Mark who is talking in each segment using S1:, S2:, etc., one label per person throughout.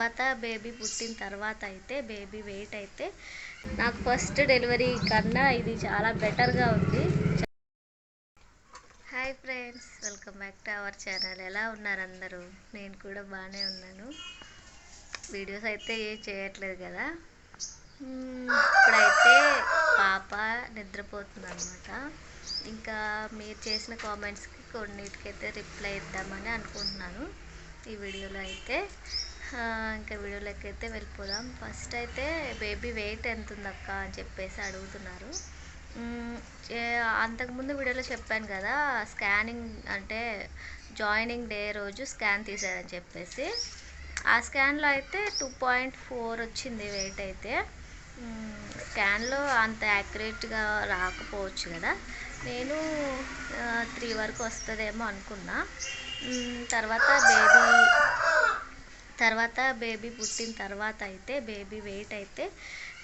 S1: తర్వాత బేబీ పుట్టిన తర్వాత అయితే బేబీ వెయిట్ అయితే నాకు ఫస్ట్ డెలివరీ కన్నా ఇది చాలా బెటర్గా ఉంది. Hi friends welcome back to our channel. ఎలా ఉన్నారు అందరూ? నేను కూడా బాగానే ఉన్నాను. వీడియోస్ అయితే ఏం చేయట్లేదు కదా. ఇప్పుడైతే పాప నిద్రపోతుంది అనమాట ఇంకా మీరు చేసిన కామెంట్స్కి కొన్నిటికైతే రిప్లై ఇద్దామని అనుకుంటున్నాను. ఈ వీడియోలో అయితే ఇంకా వీడియోలోకి అయితే వెళ్ళిపోదాం. ఫస్ట్ అయితే బేబీ వెయిట్ ఎంత ఉందక్క అని చెప్పేసి అడుగుతున్నారు. అంతకుముందు వీడియోలో చెప్పాను కదా స్కానింగ్ అంటే జాయినింగ్ డే రోజు స్కాన్ తీసారని చెప్పేసి. ఆ స్కాన్లో అయితే టూ పాయింట్ ఫోర్ వచ్చింది వెయిట్ అయితే. స్కాన్లో అంత యాక్యురేట్గా రాకపోవచ్చు కదా. నేను త్రీ వరకు వస్తుందేమో అనుకున్నా. తర్వాత బేబీ తర్వాత బేబీ పుట్టిన తర్వాత అయితే బేబీ వెయిట్ అయితే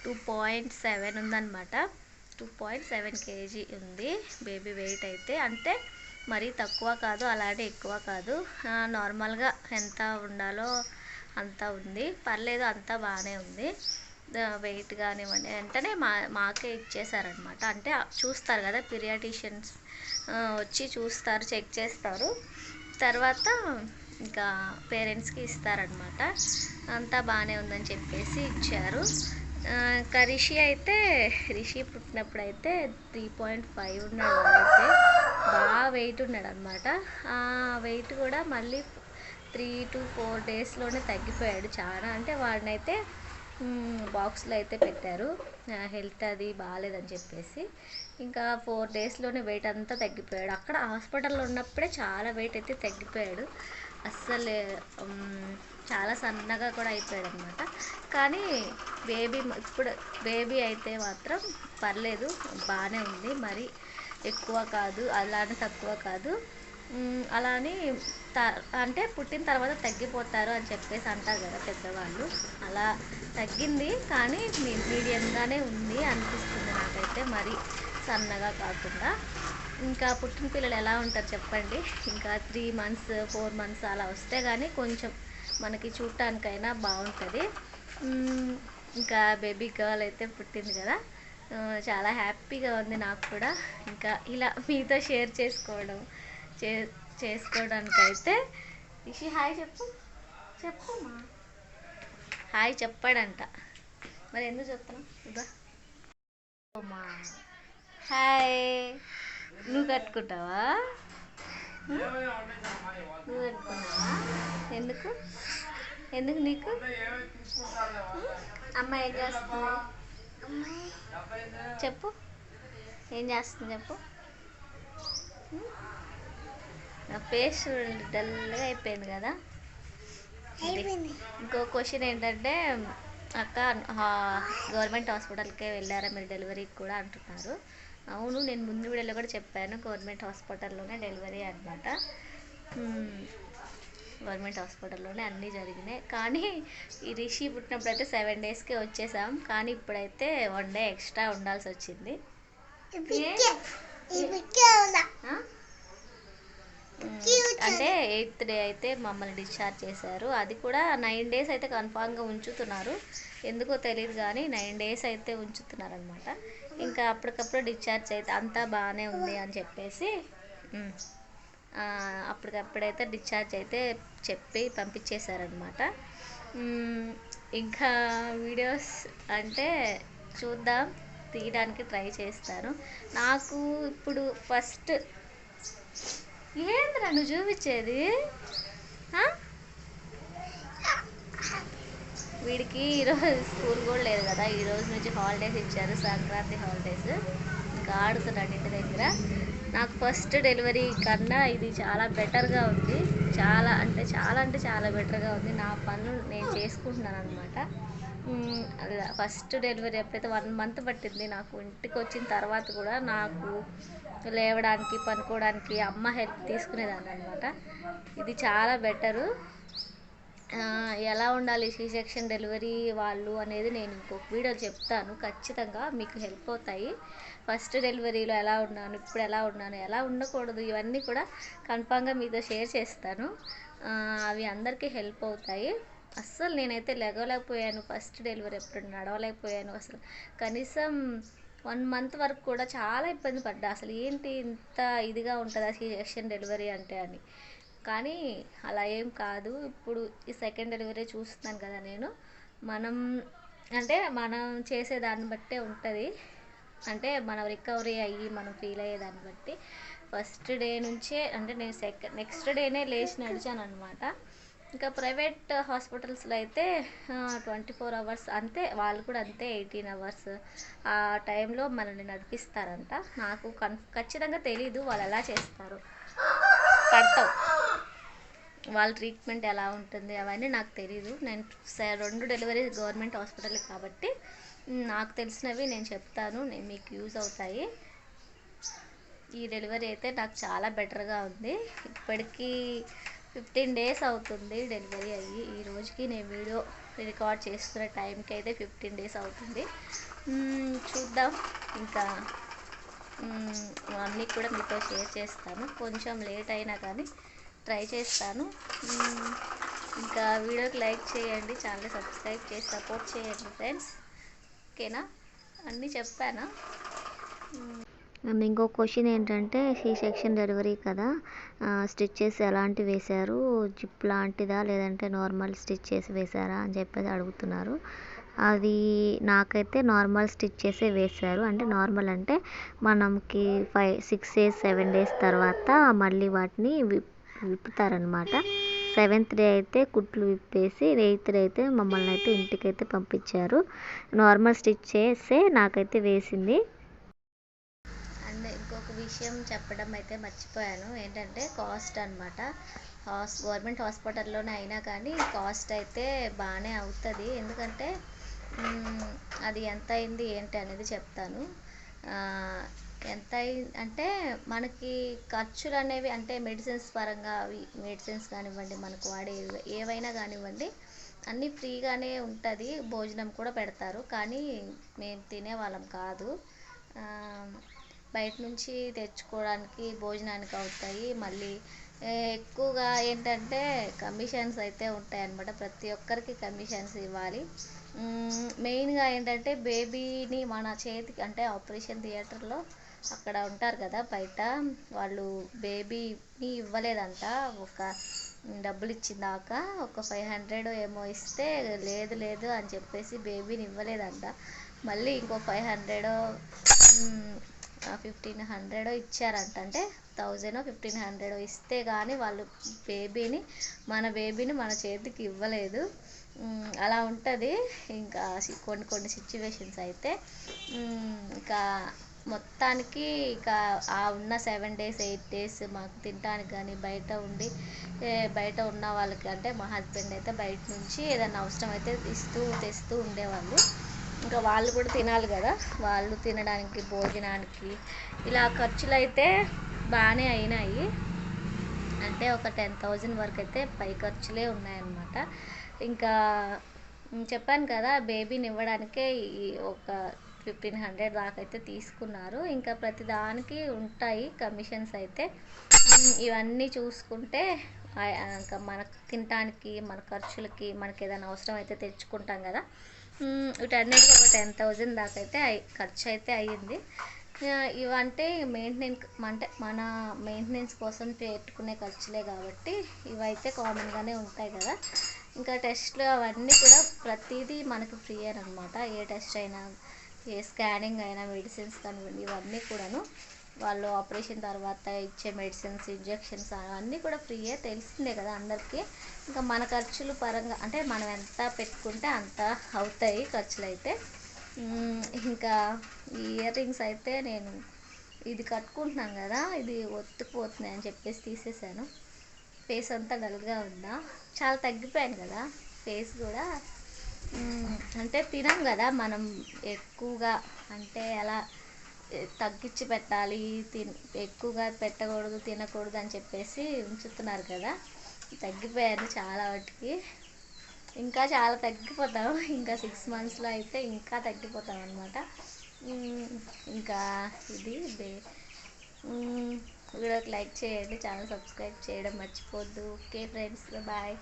S1: టూ పాయింట్ సెవెన్ ఉందన్నమాట. టూ పాయింట్ సెవెన్ కేజీ ఉంది బేబీ వెయిట్ అయితే. అంటే మరీ తక్కువ కాదు అలానే ఎక్కువ కాదు. నార్మల్గా ఎంత ఉండాలో అంత ఉంది. పర్లేదు అంతా బాగానే ఉంది. వెయిట్ కానివ్వండి వెంటనే మా మాకే ఇచ్చేసారనమాట అంటే చూస్తారు కదా పీరియాటిషియన్స్ వచ్చి చూస్తారు చెక్ చేస్తారు. తర్వాత ఇంకా పేరెంట్స్కి ఇస్తారనమాట అంతా బాగానే ఉందని చెప్పేసి ఇచ్చారు. ఇంకా రిషి అయితే రిషి పుట్టినప్పుడు అయితే త్రీ పాయింట్ ఫైవ్ ఉన్నాడు అయితే. బాగా వెయిట్ ఉన్నాడు అనమాట ఆ వెయిట్ కూడా మళ్ళీ త్రీ టు ఫోర్ డేస్లోనే తగ్గిపోయాడు చాలా. అంటే వాడినైతే బాక్స్లో అయితే పెట్టారు. హెల్త్ అది బాగాలేదని చెప్పేసి. ఇంకా ఫోర్ డేస్లోనే వెయిట్ అంతా తగ్గిపోయాడు. అక్కడ హాస్పిటల్లో ఉన్నప్పుడే చాలా వెయిట్ అయితే తగ్గిపోయాడు. అస్సలు చాలా సన్నగా కూడా అయిపోయాడు అనమాట కానీ బేబీ ఇప్పుడు బేబీ అయితే మాత్రం పర్లేదు బాగానే ఉంది. మరి ఎక్కువ కాదు అలానే తక్కువ కాదు. అలానే అలా అని త అంటే పుట్టిన తర్వాత తగ్గిపోతారు అని చెప్పేసి అంటారు కదా పెద్దవాళ్ళు. అలా తగ్గింది కానీ మీ- మీడియంగానే ఉంది అనిపిస్తుంది నాకైతే. మరి సన్నగా కాకుండా. ఇంకా పుట్టిన పిల్లలు ఎలా ఉంటారు చెప్పండి? ఇంకా త్రీ మంత్స్ ఫోర్ మంత్స్ అలా వస్తే కానీ కొంచెం మనకి చూడటానికైనా బాగుంటుంది. ఇంకా బేబీ గర్ల్ అయితే పుట్టింది కదా. చాలా హ్యాపీగా ఉంది నాకు కూడా. ఇంకా ఇలా మీతో షేర్ చేసుకోవడం చే చేసుకోవడానికి అయితే ఇషి హాయ్ చెప్పు. చెప్పు హాయ్ చెప్పాడంట. మరి ఎందుకు చెప్తాను ఇదా హాయ్. నువ్వు కట్టుకుంటావా? నువ్వు కట్టుకున్నావా ఎందుకు? ఎందుకు నీకు? అమ్మ ఏం చేస్తుంది? చెప్పు. ఏం చేస్తుంది చెప్పు? నా ఫేస్ డల్గా అయిపోయింది కదా. ఇంకో క్వశ్చన్ ఏంటంటే అక్క గవర్నమెంట్ హాస్పిటల్కే వెళ్ళారా? మీరు డెలివరీకి కూడా అంటున్నారు. అవును నేను ముందు వీడియోలో కూడా చెప్పాను గవర్నమెంట్ హాస్పిటల్లోనే డెలివరీ అనమాట గవర్నమెంట్ హాస్పిటల్లోనే అన్నీ జరిగినాయి. కానీ ఈ రిషి పుట్టినప్పుడు అయితే సెవెన్ డేస్కే వచ్చేసాం. కానీ ఇప్పుడైతే వన్ డే ఎక్స్ట్రా ఉండాల్సి వచ్చింది. అంటే ఎయిత్ డే అయితే మమ్మల్ని డిశ్చార్జ్ చేశారు. అది కూడా నైన్ డేస్ అయితే కన్ఫామ్గా ఉంచుతున్నారు. ఎందుకో తెలియదు కానీ నైన్ డేస్ అయితే ఉంచుతున్నారు అనమాట ఇంకా అప్పటికప్పుడు డిశ్చార్జ్ అయితే అంతా బాగానే ఉంది అని చెప్పేసి అప్పటికప్పుడైతే డిశ్చార్జ్ అయితే చెప్పి పంపించేశారనమాట ఇంకా వీడియోస్ అంటే చూద్దాం తీయడానికి ట్రై చేస్తాను. నాకు ఇప్పుడు ఫస్ట్ ఏంద్రా నువ్వు చూపించేది? వీడికి ఈరోజు స్కూల్ కూడా లేదు కదా. ఈ రోజు నుంచి హాలిడేస్ ఇచ్చారు సంక్రాంతి హాలిడేస్. ఇంకా ఆడుతున్నాడు ఇంటి దగ్గర. నాకు ఫస్ట్ డెలివరీ కన్నా ఇది చాలా బెటర్గా ఉంది. చాలా అంటే చాలా అంటే చాలా బెటర్గా ఉంది. నా పనులు నేను చేసుకుంటున్నాను అనమాట ఫస్ట్ డెలివరీ ఎప్పుడైతే వన్ మంత్ పట్టింది నాకు ఇంటికి వచ్చిన తర్వాత కూడా నాకు లేవడానికి పనుకోవడానికి అమ్మ హెల్ప్ తీసుకునేదాన్ని అనమాట ఇది చాలా బెటరు. ఎలా ఉండాలి సి సెక్షన్ డెలివరీ వాళ్ళు అనేది నేను ఇంకొక వీడియో చెప్తాను. ఖచ్చితంగా మీకు హెల్ప్ అవుతాయి. ఫస్ట్ డెలివరీలో ఎలా ఉన్నాను ఇప్పుడు ఎలా ఉన్నాను ఎలా ఉండకూడదు ఇవన్నీ కూడా కన్ఫామ్గా మీతో షేర్ చేస్తాను. అవి అందరికీ హెల్ప్ అవుతాయి. అస్సలు నేనైతే లెగలేకపోయాను. ఫస్ట్ డెలివరీ ఎప్పుడు నడవలేకపోయాను అసలు. కనీసం వన్ మంత్ వరకు కూడా చాలా ఇబ్బంది పడ్డా. అసలు ఏంటి ఇంత ఇదిగా ఉంటుందా సెక్షన్ డెలివరీ అంటే అని. కానీ అలా ఏం కాదు. ఇప్పుడు ఈ సెకండ్ డెలివరీ చూస్తున్నాను కదా నేను. మనం అంటే మనం చేసే దాన్ని బట్టే ఉంటుంది. అంటే మనం రికవరీ అయ్యి మనం ఫీల్ అయ్యే దాన్ని బట్టి. ఫస్ట్ డే నుంచే అంటే నేను సెకండ్ నెక్స్ట్ డేనే లేచి నడిచాను అనమాట ఇంకా ప్రైవేట్ హాస్పిటల్స్లో అయితే ట్వంటీ ఫోర్ అవర్స్ అంతే వాళ్ళు కూడా అంతే ఎయిటీన్ అవర్స్. ఆ టైంలో మనల్ని నడిపిస్తారంట. నాకు కన్ ఖచ్చితంగా తెలీదు వాళ్ళు ఎలా చేస్తారు. పడతావు వాళ్ళ ట్రీట్మెంట్ ఎలా ఉంటుంది అవన్నీ నాకు తెలియదు నేను స- రెండు డెలివరీ గవర్నమెంట్ హాస్పిటల్ కాబట్టి నాకు తెలిసినవి నేను చెప్తాను. నేను మీకు యూజ్ అవుతాయి. ఈ డెలివరీ అయితే నాకు చాలా బెటర్గా ఉంది. ఇప్పటికీ ఫిఫ్టీన్ డేస్ అవుతుంది డెలివరీ అయ్యి. ఈ రోజుకి నేను వీడియో రికార్డ్ చేస్తున్న టైంకి అయితే ఫిఫ్టీన్ డేస్ అవుతుంది. చూద్దాం. ఇంకా మ్, అన్నీ కూడా మీతో షేర్ చేస్తాను. కొంచెం లేట్ అయినా కానీ ట్రై చేస్తాను. ఇంకా వీడియోకి లైక్ చేయండి ఛానల్ సబ్స్క్రైబ్ చేసి సపోర్ట్ చేయండి ఫ్రెండ్స్. ఓకేనా? అన్నీ చెప్పానా?
S2: అండ్ ఇంకో క్వశ్చన్ ఏంటంటే సి సెక్షన్ డెలివరీ కదా? స్టిచ్చెస్ ఎలాంటి వేశారు? జిప్ లాంటిదా? లేదంటే నార్మల్ స్టిచ్ చేసి వేశారా? అని చెప్పేసి అడుగుతున్నారు. అది నాకైతే నార్మల్ స్టిచ్ చేసే వేశారు. అంటే నార్మల్ అంటే మనకి five six days seven days తర్వాత మళ్ళీ వాటిని విప్ విప్పుతారనమాట సెవెంత్ డే అయితే కుట్లు విప్పేసి ఎయిత్ డే అయితే మమ్మల్ని అయితే ఇంటికైతే పంపించారు. నార్మల్ స్టిచ్ చేసే నాకైతే వేసింది.
S1: విషయం చెప్పడం అయితే మర్చిపోయాను. ఏంటంటే కాస్ట్ అనమాట హాస్ గవర్నమెంట్ హాస్పిటల్లోనే అయినా కానీ కాస్ట్ అయితే బాగానే అవుతుంది. ఎందుకంటే అది ఎంత అయింది ఏంటి అనేది చెప్తాను. ఎంత అయింది అంటే మనకి ఖర్చులు అనేవి అంటే మెడిసిన్స్ పరంగా అవి మెడిసిన్స్ కానివ్వండి మనకు వాడే ఏవైనా కానివ్వండి అన్నీ ఫ్రీగానే ఉంటుంది. భోజనం కూడా పెడతారు. కానీ మేము తినే వాళ్ళం కాదు బయట నుంచి తెచ్చుకోవడానికి భోజనానికి అవుతాయి. మళ్ళీ ఎక్కువగా ఏంటంటే కమిషన్స్ అయితే ఉంటాయి అన్నమాట ప్రతి ఒక్కరికి కమిషన్స్ ఇవ్వాలి. మెయిన్గా ఏంటంటే బేబీని మన చేతికి అంటే ఆపరేషన్ థియేటర్లో అక్కడ ఉంటారు కదా బయట. వాళ్ళు బేబీని ఇవ్వలేదంట. ఒక డబ్బులు ఇచ్చిందాక ఒక ఫైవ్ హండ్రెడ్ ఏమో ఇస్తే లేదు లేదు అని చెప్పేసి బేబీని ఇవ్వలేదంట. మళ్ళీ ఇంకో ఫైవ్ హండ్రెడ్ ఫిఫ్టీన్ హండ్రెడ్ ఇచ్చారంట. అంటే థౌజండ్ ఫిఫ్టీన్ హండ్రెడ్ ఇస్తే కానీ వాళ్ళు బేబీని మన బేబీని మన చేతికి ఇవ్వలేదు. అలా ఉంటుంది. ఇంకా కొన్ని కొన్ని సిచ్యువేషన్స్ అయితే ఇంకా మొత్తానికి ఇక ఆ ఉన్న సెవెన్ డేస్ ఎయిట్ డేస్ మాకు తినడానికి కానీ బయట ఉండి బయట ఉన్న వాళ్ళకి అంటే మా హస్బెండ్ అయితే బయట నుంచి ఏదైనా అవసరం అయితే ఇస్తూ తెస్తూ ఉండేవాళ్ళు. ఇంకా వాళ్ళు కూడా తినాలి కదా. వాళ్ళు తినడానికి భోజనానికి. ఇలా ఖర్చులు అయితే బాగానే అయినాయి. అంటే ఒక టెన్ థౌజండ్ వరకు అయితే పై ఖర్చులే ఉన్నాయన్నమాట. ఇంకా చెప్పాను కదా బేబీని ఇవ్వడానికే ఈ ఒక ఫిఫ్టీన్ హండ్రెడ్ దాకా అయితే తీసుకున్నారు. ఇంకా ప్రతి దానికి ఉంటాయి కమిషన్స్ అయితే. ఇవన్నీ చూసుకుంటే ఇంకా మనకు తినటానికి మన ఖర్చులకి మనకి ఏదైనా అవసరం అయితే తెచ్చుకుంటాం కదా. వీటన్నిటికీ ఒక టెన్ థౌజండ్ దాకా అయితే ఖర్చు అయితే అయ్యింది ఇవంటే మెయింటెనెన్స్ అంటే మన మెయింటెనెన్స్ కోసం పెట్టుకునే ఖర్చులే కాబట్టి ఇవైతే కామన్గానే ఉంటాయి కదా. ఇంకా టెస్ట్లు అవన్నీ కూడా ప్రతిదీ మనకు ఫ్రీ అనమాట ఏ టెస్ట్ అయినా ఏ స్కానింగ్ అయినా మెడిసిన్స్ కానివ్వండి ఇవన్నీ కూడాను. వాళ్ళు ఆపరేషన్ తర్వాత ఇచ్చే మెడిసిన్స్ ఇంజెక్షన్స్ అవన్నీ కూడా ఫ్రీయే తెలిసిందే కదా అందరికీ. ఇంకా మన ఖర్చులు పరంగా అంటే మనం ఎంత పెట్టుకుంటే అంత అవుతాయి ఖర్చులు అయితే ఇంకా ఈ ఇయర్ రింగ్స్ అయితే నేను ఇది కట్టుకుంటున్నాను కదా ఇది ఒత్తుకుపోతున్నాయి అని చెప్పేసి తీసేసాను. ఫేస్ అంతా డల్గా ఉందా? చాలా తగ్గిపోయాను కదా ఫేస్ కూడా. అంటే తినాం కదా మనం ఎక్కువగా. అంటే అలా తగ్గించి పెట్టాలి తిన్ ఎక్కువగా పెట్టకూడదు తినకూడదు అని చెప్పేసి ఉంచుతున్నారు కదా. తగ్గిపోయాను చాలా వాటికి ఇంకా చాలా తగ్గిపోతాం. ఇంకా సిక్స్ మంత్స్లో అయితే ఇంకా తగ్గిపోతాం అనమాట ఇంకా ఇది వీడియోకి లైక్ చేయండి ఛానల్ సబ్స్క్రైబ్ చేయడం మర్చిపోద్దు. Okay friends bye